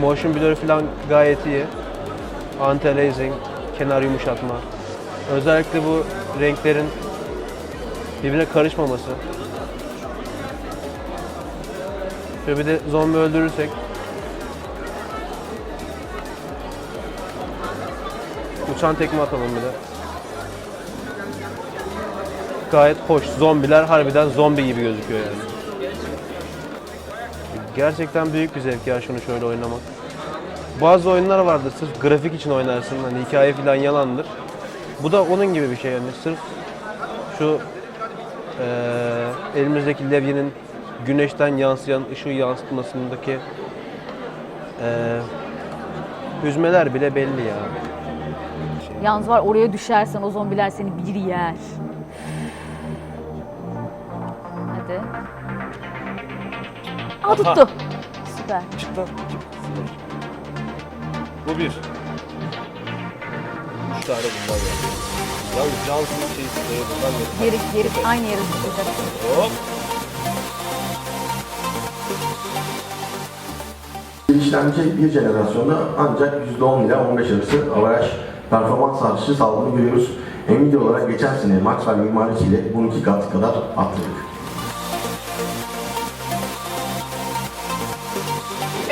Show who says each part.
Speaker 1: Motion blur falan gayet iyi. Anti-aliasing, kenar yumuşatma. Özellikle bu renklerin birbirine karışmaması. Şöyle bir de zombi öldürürsek. Uçan tekme atalım bir de. Gayet hoş. Zombiler harbiden zombi gibi gözüküyor yani. Gerçekten büyük bir zevk ya şunu şöyle oynamak. Bazı oyunlar vardır sırf grafik için oynarsın. Hani hikaye falan yalandır. Bu da onun gibi bir şey yani. Sırf şu eee elimizdeki levyenin güneşten yansıyan ışığı yansıtmasındaki eee hüzmeler bile belli ya.
Speaker 2: Yalnız var oraya düşersen o zombiler seni bir yer. Hadi. Aa tuttu. Süper.
Speaker 3: Çık lan. Çık. Bu bir. Üç tane bundan var. Ya cansız şey istiyor. Bundan ne?
Speaker 2: Yeri, yeri aynı yere tutacak.
Speaker 3: Hop.
Speaker 4: İşlemci bir jenerasyonda ancak %10 ile 15 arası averaj performans artışı sağladığını görüyoruz. Nvidia olarak geçen sene Maxwell mimarisiyle bunu iki kat kadar arttırdık. Thank you.